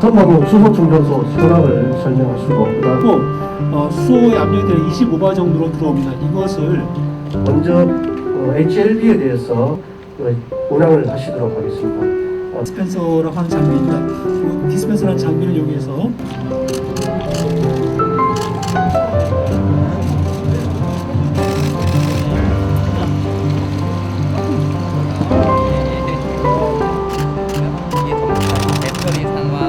텀하고 수소 충전소 수락을 설명할 수가 없다. 고 어, 수소의 압력이 대략 25바 정도로 들어옵니다. 이것을 먼저 어, HLB에 대해서 그 운항을 하시도록 하겠습니다. 어, 디스펜서라고 하는 장비입니다. 디스펜서라는 장비를 이용해서 예, 예, 예. 예, 예, 예, 예, 예, 예,